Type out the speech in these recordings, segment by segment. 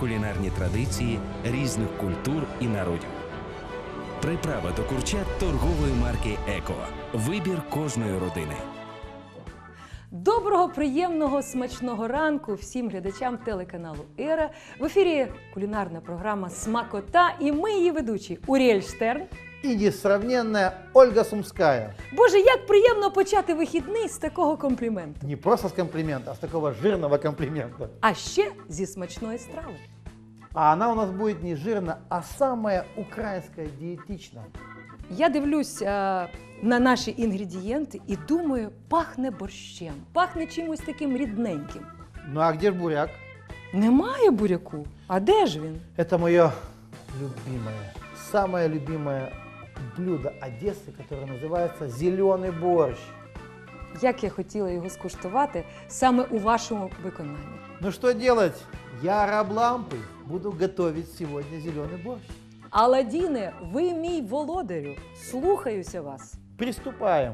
Кулінарні традиції різних культур і народів. Приправа до курчат торгової марки Еко. Вибір кожної родини. Доброго, приємного, смачного ранку всім глядачам телеканалу Ера. В ефірі кулінарна програма Смакота і ми її ведучі Уріель Штерн. И несравненная Ольга Сумская. Боже, як приємно почати вихідний з такого компліменту. Не просто с комплимента, а с такого жирного комплимента. А ще зі смачної страви. А она у нас будет не жирная, а самая украинская диетичная. Я дивлюсь е, на наші інгредієнти і думаю, пахне борщем, пахне чимось таким рідненьким. Ну а где ж буряк? Немає буряку. А де ж він? Это мое любимое, самое любимое блюдо Одессы, которое называется зеленый борщ. Як я хотіла його скуштувати саме у вашому виконанні. Ну что делать? Я раб лампы, буду готовить сегодня зеленый борщ. Аладіне, ви мій володарю, слухаюся вас. Приступаем.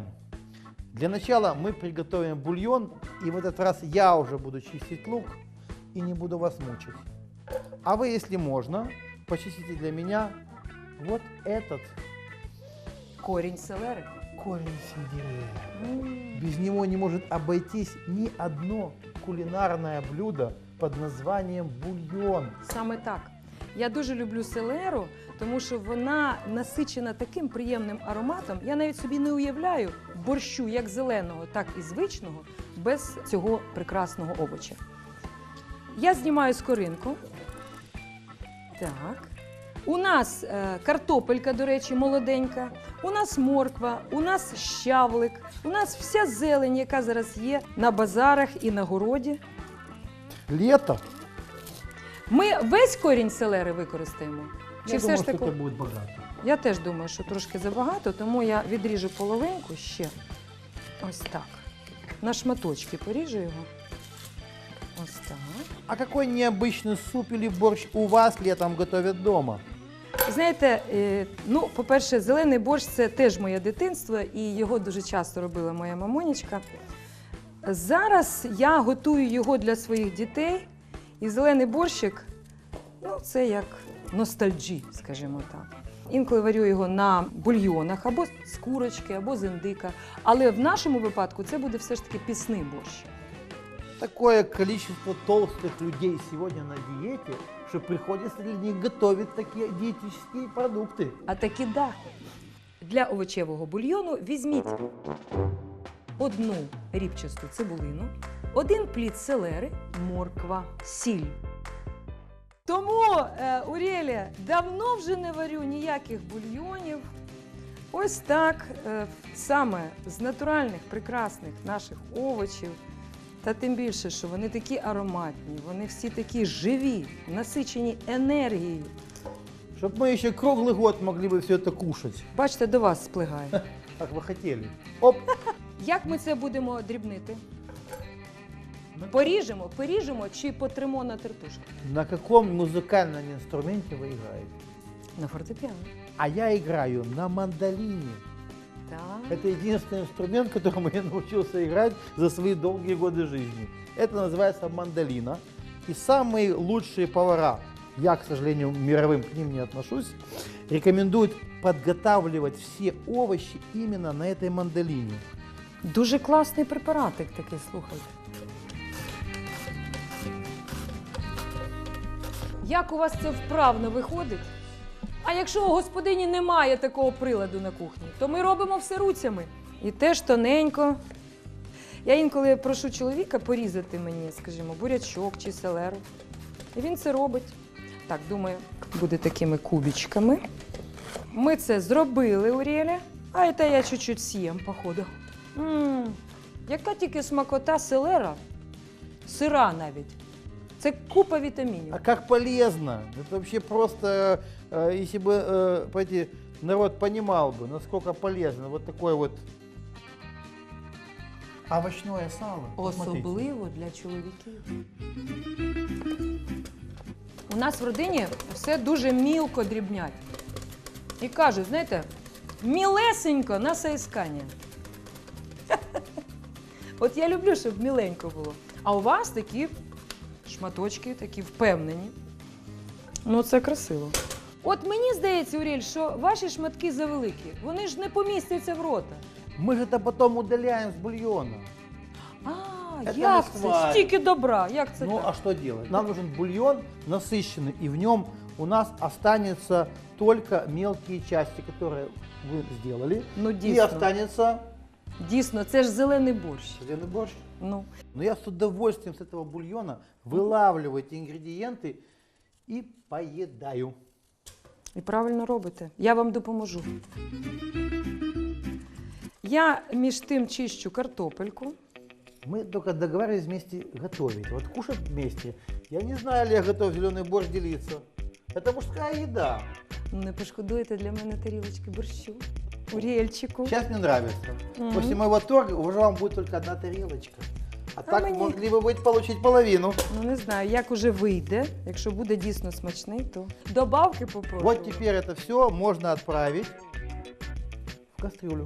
Для начала мы приготовим бульон, и в этот раз я уже буду чистить лук и не буду вас мучить. А вы, если можно, почистите для меня вот этот Корінь селери. корень сельдерея. М. Без него не может обойтись ни одно кулинарное блюдо под названием бульон. Саме так. Я дуже люблю селеру, тому що вона насичена таким приємним ароматом. Я навіть собі не уявляю борщу як зеленого, так і звичного, без цього прекрасного овоча. Я знімаю скоринку. Так. У нас е, картопелька, до речі, молоденька, у нас морква, у нас щавлик, у нас вся зелень, яка зараз є на базарах і на городі. Лето. Ми весь корінь селери використаємо. Чи Я все думаю, ж таки? это будет богато. Я теж думаю, що трошки забагато, тому я відріжу половинку ще. Ось так. На шматочки поріжу його. Ось так. А какой необычный суп или борщ у вас летом готовят дома? Знаєте, е, ну, по-перше, зелений борщ це теж моє дитинство, і його дуже часто робила моя мамонечка. Зараз я готую його для своїх дітей, і зелений борщик ну, це як ностальджі, скажімо так. Інколи варю його на бульйонах або з курочки, або з індика. Але в нашому випадку це буде все ж таки пісний борщ. Такое количество толстых людей сегодня на диете, что приходится для них готовить такие диетические продукты. А таки да. Для овочевого бульйону візьміть одну рібчасту цибулину, один плід селери, морква, сіль. Тому, е, Урєля, давно вже не варю ніяких бульйонів. Ось так, е, саме з натуральних, прекрасних наших овочів. Та тим більше, що вони такі ароматні, вони всі такі живі, насичені енергією. Чтобы мы еще круглый год могли бы все это кушать, Бачите, до вас сплигає. как вы хотели. Оп! Як ми це будемо дрібнити? Поріжемо, поріжемо чи потримо на тертушку? На каком музыкальном инструменте вы играете? На фортепіано. А я играю на мандолине. Это единственный инструмент, которому я научился играть за свои долгие годы жизни. Это называется мандолина. И самые лучшие повара, я, к сожалению, мировым к ним не отношусь, рекомендуют подготавливать все овощи именно на этой мандолине. Дуже класний препаратик такий, слухайте. Як у вас це вправно виходить? А якщо у господині немає такого приладу на кухні, то ми робимо все руцями. І теж тоненько. Я інколи прошу чоловіка порізати мені, скажімо, бурячок чи селеру. І він це робить. Так, думаю, буде такими кубічками. Ми це зробили, Урєля. А це я чуть-чуть з'їм, походу. М, яка тільки смакота селера, сира навіть. Це купа вітамінів. А как полезно! Это вообще просто, э, если бы э, понимаете, народ понимал бы, насколько полезно вот такое вот овощное сало. Посмотрите. Особливо для чоловіків. У нас в родині все дуже мілко дрібнять. І кажуть, знаєте, мілесенько на соіскання. От я люблю, щоб міленько було. А у вас такі шматочки, такі впевнені. Ну, це красиво. От мені здається, Уріль, що ваші шматки завеликі. Вони ж не помістяться в рота. Мы же это потом удаляем с бульона. А, Це як не це? сварь. Стільки добра, як це ну так? а что делать? Нам нужен бульон насыщенный, и в нем у нас останется только мелкие части, которые вы сделали. Ну, И дійсно. останется Дійсно, це ж зелений борщ. зеленый борщ. Ну, Но я с удовольствием с этого бульона вылавливаю эти ингредиенты и поедаю. і правильно робите. Я вам допоможу. Я між тим чищу картопельку. Мы только договаривались вместе готовить. Вот кушать вместе. Я не знаю, ли я готов зеленый борщ делиться. Это мужская еда. Ну, Не пошкодуєте для мене тарілочки борщу. Урєльчику. Сейчас мне нравится. Мгм. После моего торга уже вам будет только одна тарелочка. А, так мне- могли бы быть получить половину. Ну не знаю, як уже вийде. Якщо буде дійсно смачний, то добавки попрошу. Вот теперь это все можно отправить в кастрюлю.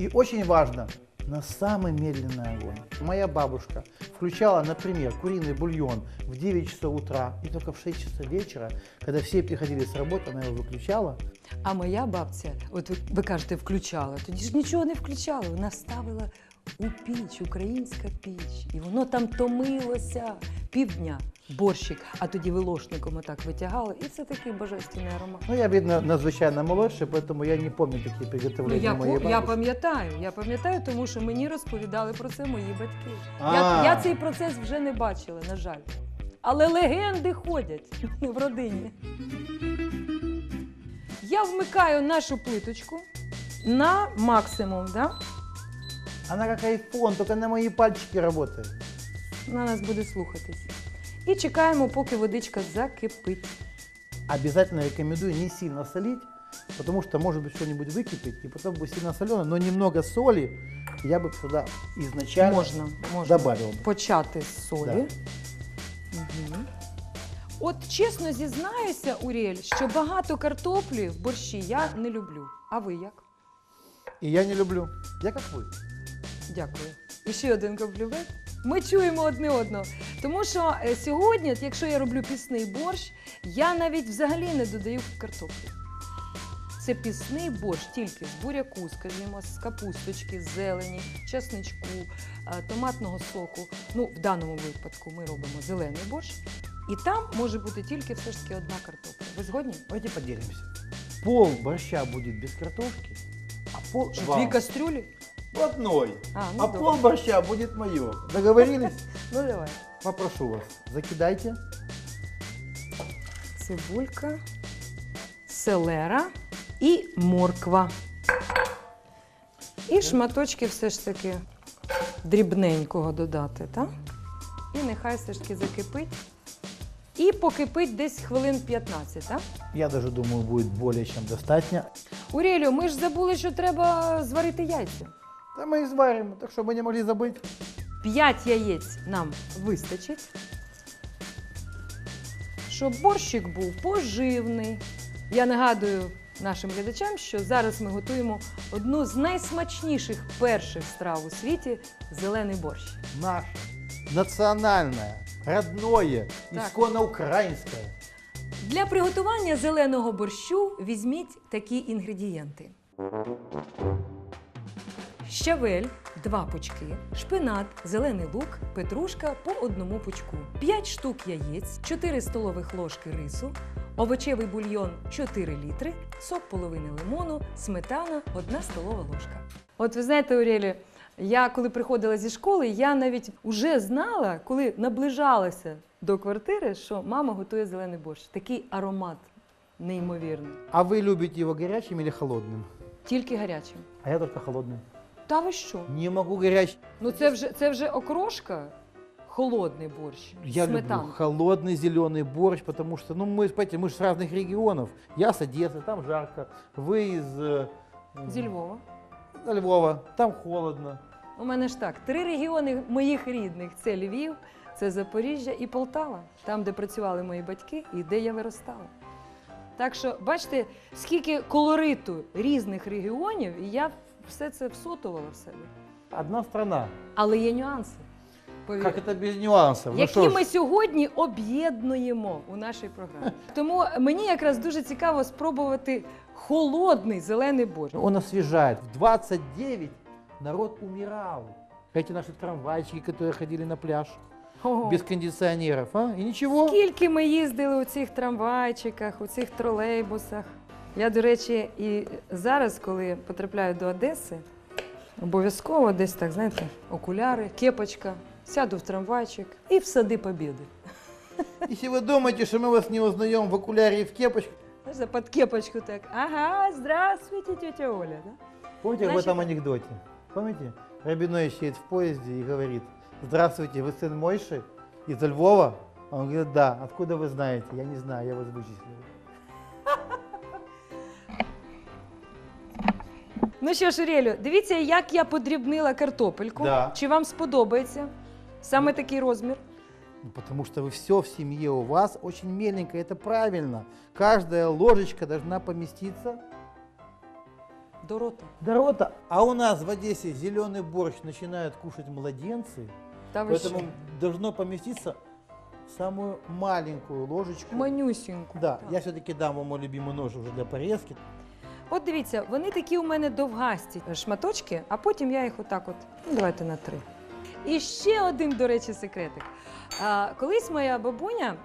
И очень важно, на самый медленный огонь. Моя бабушка включала, например, куриный бульон в 9 часов утра и только в 6 часов вечера, когда все приходили с работы, она его выключала. А моя бабця, от ви, ви кажете, включала. Тоді ж нічого не включала. Вона ставила у піч, українська піч. І воно там томилося півдня. Борщик, а тоді вилошником отак витягали, і це такий божественний аромат. Ну, я, видно, надзвичайно молодший, поэтому я не помню такие Ну, приготовления я, я пам'ятаю, я пам'ятаю, тому що мені розповідали про це мої батьки. А. Я, я цей процес вже не бачила, на жаль. Але легенди ходять в родині. Я вмикаю нашу плиточку на максимум, да? Она как айфон, только на мои пальчики работает. Вона нас буде слухатись. І чекаємо, поки водичка закипить. Обязательно рекомендую не сильно солить, потому что может быть что-нибудь выкипит, и потом будет сильно соленое, но немного соли я бы сюда изначально Можна, можна добавил бы. почати з солі. Мгм. От чесно зізнаюся, Урєль, що багато картоплі в борщі я не люблю. А ви як? И я не люблю. Я как вы. Дякую. І ще один комплімент. Ми чуємо одне одного. Тому що е, сьогодні, якщо я роблю пісний борщ, я навіть взагалі не додаю картоплі. Це пісний борщ тільки з буряку, скажімо, з капусточки, з зелені, чесничку, е, томатного соку. Ну, в даному випадку ми робимо зелений борщ. І там може бути тільки все ж таки одна картопля. Ви згодні? Давайте поделимся. Пол борща будет без картошки, а пол дві кастрюлі? Одной. А, ну а добре. пол борща будет мое. Договорились? Ну давай. Попрошу вас, закидайте. цибулька, селера і морква. І шматочки все ж таки дрібненького додати, так? І нехай все ж таки закипить. І покипить десь хвилин 15, так? Я даже думаю, будет более чем достаточно. Урєлю, ми ж забули, що треба зварити яйця. Да мы изварим, так чтобы мы не могли забыть. 5 яєць нам вистачить. Щоб борщик був поживний. Я нагадую нашим глядачам, що зараз ми готуємо одну з найсмачніших перших страв у світі зелений борщ. Наше, национальное, родное, Так. исконно украинское. Для приготування зеленого борщу візьміть такі інгредієнти: щавель, два пучки, шпинат, зелений лук, петрушка по одному пучку, 5 штук яєць, 4 столових ложки рису, овочевий бульйон 4 літри, сок половини лимону, сметана 1 столова ложка. От ви знаєте, Урєлі, я коли приходила зі школи, я навіть уже знала, коли наближалася до квартири, що мама готує зелений борщ. Такий аромат неймовірний. А вы любите его горячим или холодным? Тільки гарячим. А я только холодным. Та ви що? Не могу горячий. Ну це вже це вже окрошка холодний борщ? Я Сметану. люблю холодный зеленый борщ, потому что, ну, мы, понимаете, мы же с разных регионов. Я с Одессы, там жарко. Вы из э, Зі Львова. Львова, там холодно. У мене ж так, три регіони моїх рідних: це Львів, це Запоріжжя і Полтава, там, де працювали мої батьки і де я виростала. Так що, бачите, скільки колориту різних регіонів, і я все це всотувала в себе. Одна страна. Але є нюанси. повір. Как это без нюансов? Ну які что ж, ми сьогодні об'єднуємо у нашій програмі. Тому мені якраз дуже цікаво спробувати холодний зелений борщ. Он освежает. В 29 народ умирал. Эти наши трамвайчики, которые ходили на пляж Ого. без кондиционеров, а? И ничего. Скільки ми їздили у цих трамвайчиках, у цих тролейбусах. Я, до речі, і зараз, коли потрапляю до Одеси, обов'язково десь так, знаєте, окуляри, кепочка, сяду в трамвайчик і в сади Побєди. Если вы думаете, что мы вас не узнаем в окуляре и в кепочке, Знаєте, під кепочку так. Ага, здравствуйте, тетя Оля. Да? помните Значит- в этом анекдоте? Помните? Рабиной сидит в поезде и говорит, здравствуйте, вы сын Мойши из Львова? Он говорит, да. Откуда вы знаете? Я не знаю, я вас вычислил. Ну що ж, Ірелю, дивіться, як я подрібнила картопельку. Да. Чи вам сподобається саме такий розмір? Ну, потому что вы все в семье у вас очень меленько, это правильно. Каждая ложечка должна поместиться До рота. до рота. А у нас в Одессе зеленый борщ начинают кушать младенцы, Та ви поэтому що? должно поместиться в самую маленькую ложечку. Манюсіньку. Да, Так. я все-таки дам вам мой любимый нож уже для порезки. От дивіться, вони такі у мене довгасті шматочки, а потім я їх отак от, ну давайте на три. І ще один, до речі, секретик. Колись моя бабуня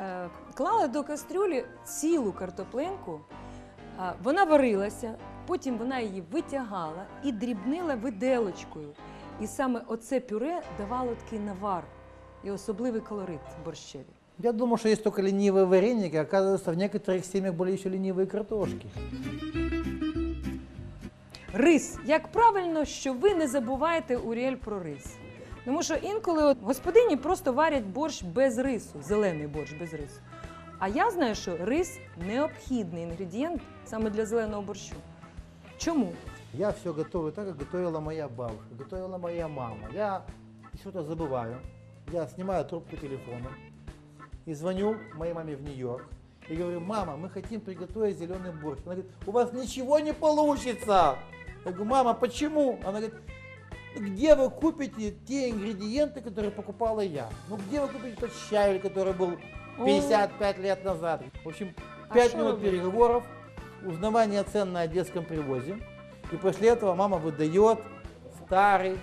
е, клала до кастрюлі цілу картоплинку, вона варилася, потім вона її витягала і дрібнила виделочкою. І саме оце пюре давало такий навар і особливий колорит борщеві. Я думал, что есть только ленивые вареники, а оказывается, в некоторых семьях были еще ленивые картошки. Рис. Як правильно, що ви не забуваєте Уріель про рис. Тому що інколи от господині просто варять борщ без рису, зелений борщ без рису. А я знаю, що рис необхідний інгредієнт саме для зеленого борщу. Чому? Я все готовлю так, как готовила моя бабушка, готовила моя мама. Я что-то забываю. Я снимаю трубку телефона И звоню моей маме в Нью-Йорк. И говорю, мама, мы хотим приготовить зеленый борщ. Она говорит, у вас ничего не получится. Я говорю, мама, почему? Она говорит, «Ну где вы купите те ингредиенты, которые покупала я? Ну где вы купите тот щавель, который был 55 лет назад? В общем, А 5 что минут переговоров, узнавание цен на одесском привозе. И после этого мама выдает старый,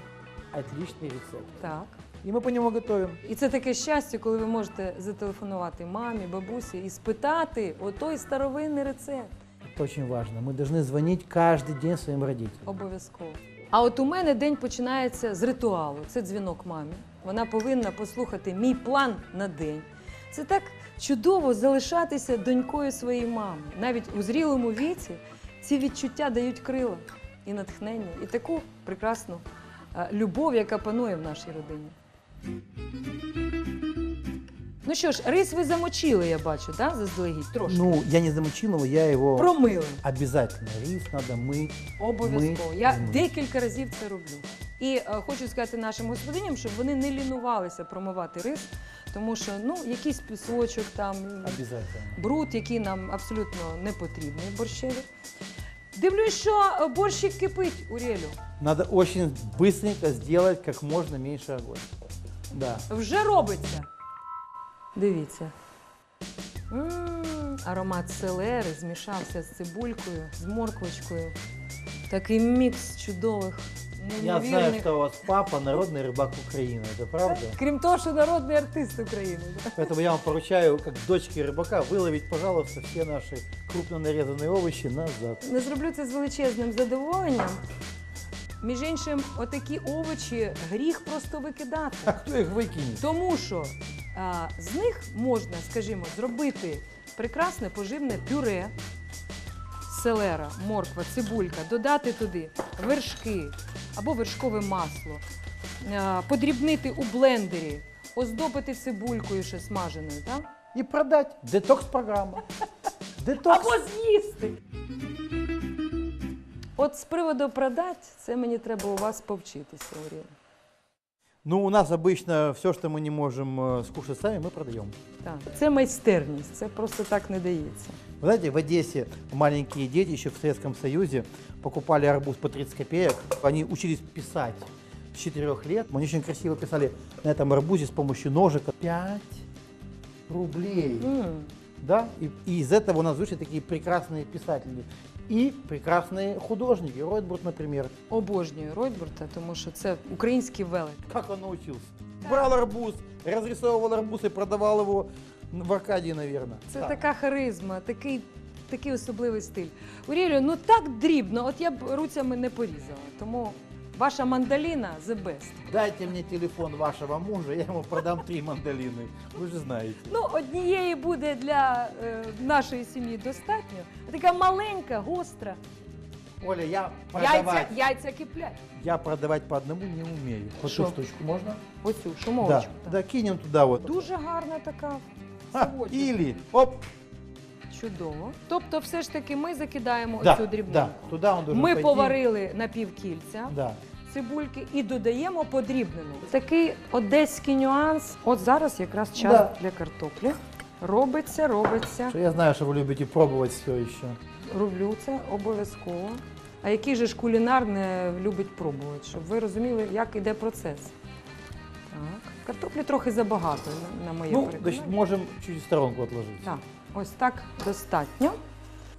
отличный рецепт. Так. И мы по нему готовим. І це таке щастя, коли ви можете зателефонувати мамі, бабусі і спитати отой старовинний рецепт. Это очень важно. Мы должны звонить каждый день своим родителям. Обов'язково. А от у мене день починається з ритуалу. Це дзвінок мамі. Вона повинна послухати мій план на день. Це так чудово залишатися донькою своєї мами. Навіть у зрілому віці ці відчуття дають крила і натхнення, і таку прекрасну е, любов, яка панує в нашій родині. Ну що ж, рис ви замочили, я бачу, да, заздалегідь трошки. Ну, я не замочил его, я его Промили. обязательно. Рис надо мыть. Обов'язково. Ми Я декілька разів це роблю. І е, хочу сказати нашим господиням, щоб вони не лінувалися промивати рис, тому що ну якийсь пісочок там, Обязательно. бруд, який нам абсолютно не потрібний в борщеві. Дивлюсь, що е, борщик кипить Урєлю. Надо очень быстренько сделать как можно меньше огонь. Да. Вже робиться. Дивіться. м аромат селери змішався з цибулькою, з морквочкою. Такий мікс чудових, Я знаю, неймовірних. что у вас папа народный рыбак Украины. Это правда? Крім того, що народний артист України. да. Поэтому я вам поручаю, как дочке рыбака, выловить, пожалуйста, все наши крупно нарезанные овощи назад. Не зроблю це з величезним задоволенням. Між іншим, отакі овочі гріх просто викидати. А кто их выкинет? Тому що а, з них можна, скажімо, зробити прекрасне поживне пюре, селера, морква, цибулька, додати туди вершки або вершкове масло, а, подрібнити у блендері оздобити цибулькою ще смаженою, так? И продать. Детокс-программа. Детокс. Або з'їсти. От з приводу продати, це мені треба у вас повчитися, Оріна. Ну, у нас обычно все, что мы не можем э, скушать сами, мы продаем. Так. Це майстерність, це просто так не дається. Вы знаете, в Одессе маленькие дети еще в Советском Союзе покупали арбуз по 30 копеек. Они учились писать с 4 лет. Они очень красиво писали на этом арбузе с помощью ножика. 5 рублей. М. Да? И, и из этого у нас вышли такие прекрасные писатели. И прекрасні художники. Ройтбурт, наприклад. Обожнюю Ройтбурта, тому що це український велик. Як він навчився? Брав арбуз, розрисовував арбуз і продавав його в Аркадії, мабуть. Це така харизма, такий, такий особливий стиль. Урілю, ну так дрібно, от я б руцями не порізала. Тому ваша мандаліна the best. Дайте мне телефон вашего мужа, я ему продам три мандарины. Вы же знаете. Ну, однієї буде для е, нашої сім'ї достатньо. А така маленька, гостра. Оля, я Яйця, продавать, яйця киплять. я продавать по одному не умею. Вот Шо? эту штучку можно? Оцю Да, шумовочку. да, кинем туда вот. Дуже гарна така. А, совочок. или, оп, Чудово. Тобто, все ж таки, ми закидаємо да, оцю дрібну. да, туда он должен Ми пойти. поварили на півкільця. Да. цибульки і додаємо подрібнену. Такий одеський нюанс. От зараз якраз час Да. для картоплі. Робиться, робиться. Что я знаю, что вы любите пробовать все еще. Роблю це обов'язково. А який же ж кулінар не любить пробувати, щоб ви розуміли, як іде процес. Так. Картоплі трохи забагато, на- на моє Ну, переконання. значит, можем чуть в сторонку отложить. Так, ось так достатньо.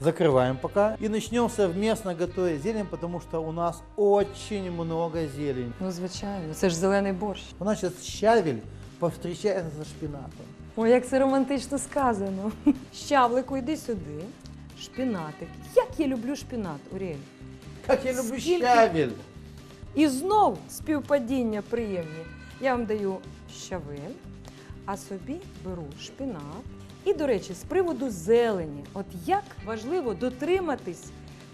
Закрываем пока. И начнем совместно готовить зелень, потому что у нас очень много зелени. Ну, звичайно, це ж зелений борщ. У нас сейчас щавель повстречается со шпинатом. Ой, як це романтично сказано. Щавлику, йди сюди. Шпінатик. Як я люблю шпінат, Урєль. Как я люблю Скільки- щавель! І знов співпадіння приємні. Я вам даю щавель, а собі беру шпінат. І, до речі, з приводу зелені, от як важливо дотриматись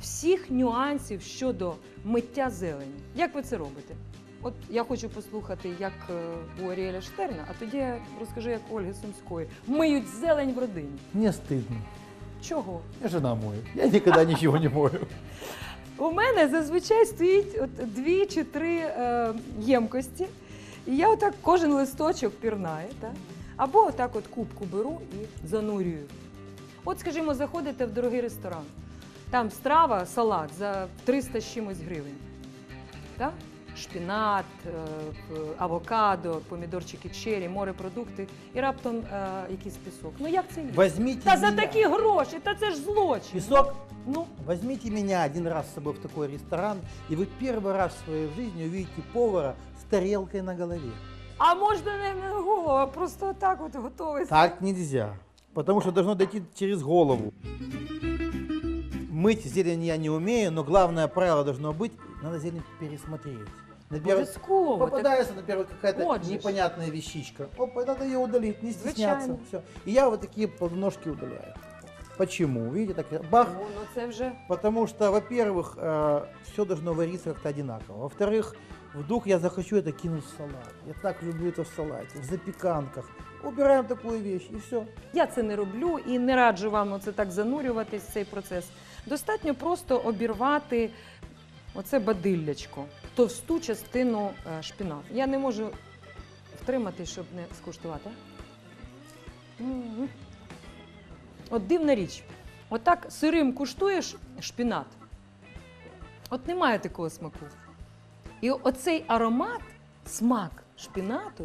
всіх нюансів щодо миття зелені. Як ви це робите? От я хочу послухати, як е, у Аріеля Штерна, а тоді я розкажу, як у Ольги Сумської. Миють зелень в родині. Мне стыдно. Чого? Я жена мою. Я никогда ничего не мою. У мене зазвичай стоїть от дві чи три е, ємкості, і я отак кожен листочок пірнаю, так? Або отак от кубку беру і занурюю. От, скажімо, заходите в дорогий ресторан, там страва, салат за 300 з чимось гривень. Так? Шпінат, е, авокадо, помідорчики черрі, морепродукти і раптом е, якийсь пісок. Ну як це є? Возьмите Та за меня. такі гроші, та це ж злочин. Песок? Ну, Возьмите меня один раз с собой в такой ресторан, и вы первый раз в своей жизни увидите повара с тарелкой на голове. А можна не на голову, а просто так от готовий. Так нельзя, потому что должно дойти через голову. Мыть зелень я не умею, но главное правило должно быть, надо зелень пересмотреть. Например, Обов'язково. Так, попадается, например, какая-то Вот же ж. непонятная вещичка. Опа, надо ее удалить, не стесняться. Звичайно. Все. И я вот такие подножки удаляю. Почему? Видите, так бах, ну, ну це вже Потому что, во-первых, все должно вариться как-то одинаково. Во-вторых, вдруг я захочу это кинуть в салат. Я так люблю это в салате, в запеканках. Убираем такую вещь и все. я це не роблю і не раджу вам оце так занурюватись в цей процес. Достатньо просто обірвати оце бадиллячко, товсту частину е, шпінату. Я не можу втримати, щоб не скуштувати. От дивна річ. Отак сирим куштуєш шпінат. От немає такого смаку. І оцей аромат, смак шпінату,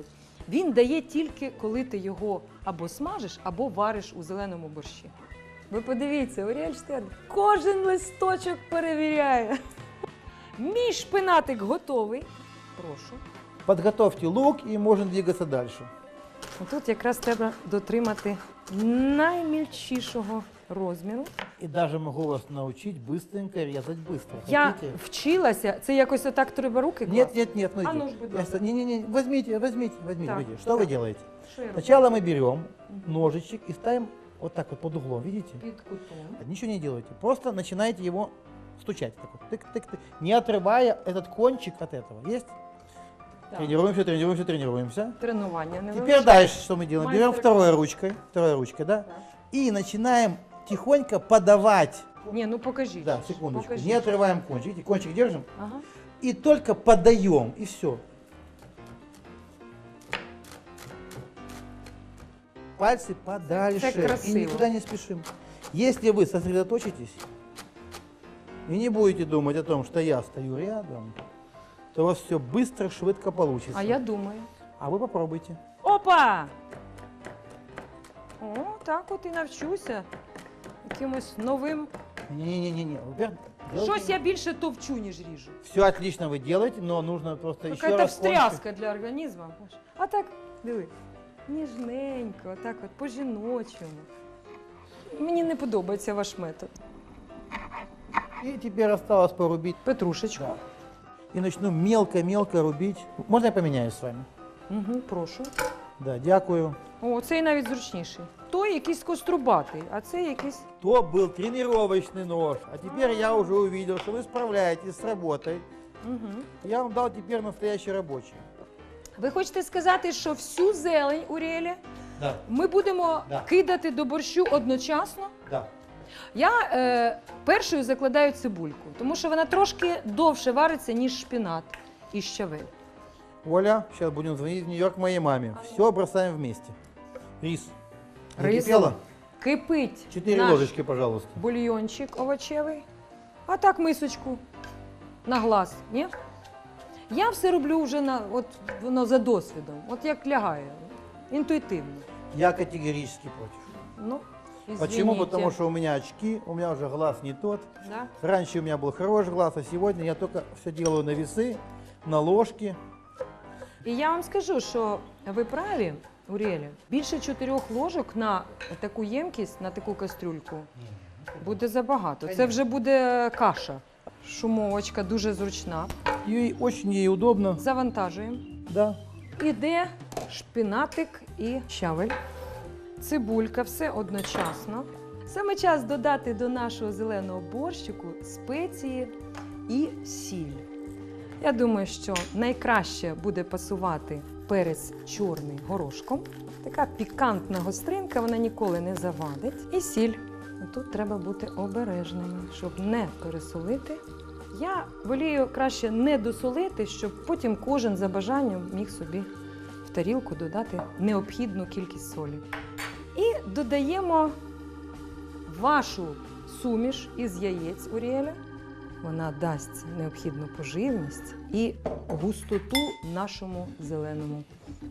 він дає тільки коли ти його або смажиш, або вариш у зеленому борщі. Ви подивіться, Оріель Штерн кожен листочок перевіряє. Мій шпинатик готовий. Прошу. Подготовьте лук и можно двигаться дальше. Тут якраз треба дотримати наймільчішого розміру. И даже могу вас научить быстренько резать быстро. Я Хотите? вчилася, це якось отак треба руки Нет, класти? нет, нет, А ну смотрите. ж, будь ласка. ста- Не-не-не, возьмите, возьмите, возьмите, Так, возьмите. Что вы так. делаете? Роблю? Сначала мы берем ножичек и ставим вот так вот под углом, видите? Під кутом. Ничего не делайте. Просто начинаете его стучать. Так вот, тык-тык-тык, не отрывая этот кончик от этого. Есть? Тренируемся, тренируемся, тренируемся. Тренування не Теперь дальше что мы делаем? Берем Мастер- второй ручкой, второй ручкой, да? И начинаем тихонько подавать. Ні, ну покажіть. Да, секундочку. Покажіть. Не отрываем кончик. Видите, кончик держим. Ага. И только подаем, и все. Пальцы подальше. Это красиво. И никуда не спешим. Если вы сосредоточитесь и не будете думать о том, что я стою рядом, то у вас все быстро, швидко получится. А я думаю. А вы попробуйте. Опа! О, так от і навчуся. Якимось новим. Не-не-не-не. Щось я більше товчу, ніж ріжу. Все отлично вы делаете, но нужно просто еще Какая-то раз кончик. встряска для організму. А так, диви, ніжненько, так от по-жіночому. Мені не подобається ваш метод. И теперь осталось порубить. Петрушечку. Да. И начну мелко-мелко рубить. Можно я поменяюсь с вами? Угу, прошу. Да, дякую. О, цей навіть зручніший. Той якийсь кострубатий, а цей якийсь. То был тренировочный нож, а теперь я уже увидел, что вы справляетесь с работой. Угу. Я вам дал теперь настоящий рабочий. Ви хочете сказати, що всю зелень Урєлі Да, ми будемо Да. кидати до борщу одночасно? да. Я е, першою закладаю цибульку, тому що вона трошки довше вариться, ніж шпінат і щавель. Оля, сейчас будем звонить в Нью-Йорк моей маме. Все бросаем вместе. Рис. Рис. Закипело? Кипить Четыре наш ложечки, пожалуйста. бульйончик овочевий. А так мисочку на глаз, ні? Я все роблю вже на, от, воно за досвідом, от як лягає, інтуїтивно. Я категорически против. Ну, Почему? извините. Потому что у меня очки, у меня уже глаз не тот. Да? Раньше у меня был хороший глаз, а сегодня я только все делаю на весы, на ложки. І я вам скажу, що ви праві, Урєлі, більше чотирьох ложок на таку ємкість, на таку кастрюльку буде забагато. Це вже буде каша. Шумовочка дуже зручна. И очень ей удобно. Завантажуємо. Да. Іде шпінатик і щавель, цибулька, все одночасно. Саме час додати до нашого зеленого борщику спеції і сіль. Я думаю, що найкраще буде пасувати перець чорний горошком. Така пікантна гостринка, вона ніколи не завадить. І сіль. Тут треба бути обережними, щоб не пересолити. Я волію краще не досолити, щоб потім кожен за бажанням міг собі в тарілку додати необхідну кількість солі. І додаємо вашу суміш із яєць Уріеля. Вона дасть необхідну поживність і густоту нашому зеленому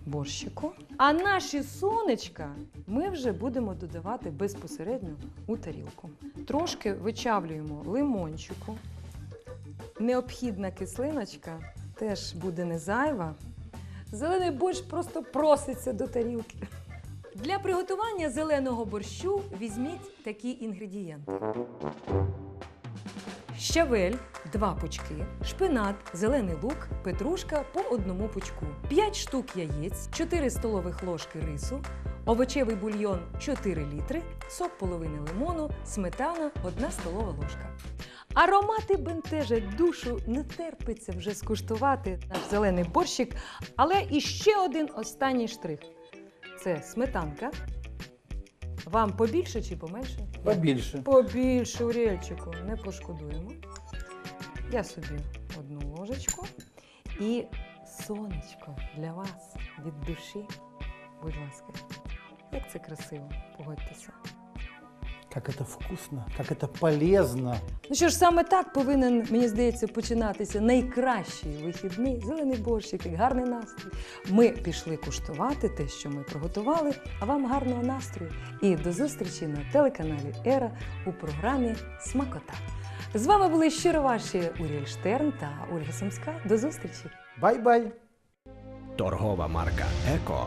борщику. А наші сонечка ми вже будемо додавати безпосередньо у тарілку. Трошки вичавлюємо лимончику. Необхідна кислиночка теж буде не зайва. Зелений борщ просто проситься до тарілки. Для приготування зеленого борщу візьміть такі інгредієнти: щавель, два пучки, шпинат, зелений лук, петрушка по одному пучку, 5 штук яєць, 4 столових ложки рису, овочевий бульйон 4 літри, сок половини лимону, сметана 1 столова ложка. Аромати бентежать душу, не терпиться вже скуштувати наш зелений борщик. Але і ще один останній штрих це сметанка. Вам побільше чи поменше? Побільше. Побільше урільчику, не пошкодуємо. Я собі одну ложечку і сонечко для вас від душі. Будь ласка, як це красиво, погодьтеся. Как это вкусно, как это полезно. Ну що ж, саме так повинен, мені здається, починатися найкращий вихідний зелений борщик, і гарний настрій. Ми пішли куштувати те, що ми приготували. А вам гарного настрою і до зустрічі на телеканалі Ера у програмі Смакота. З вами були щиро ваші Уріель Штерн та Ольга Сумська. До зустрічі! Бай-бай. Торгова марка Еко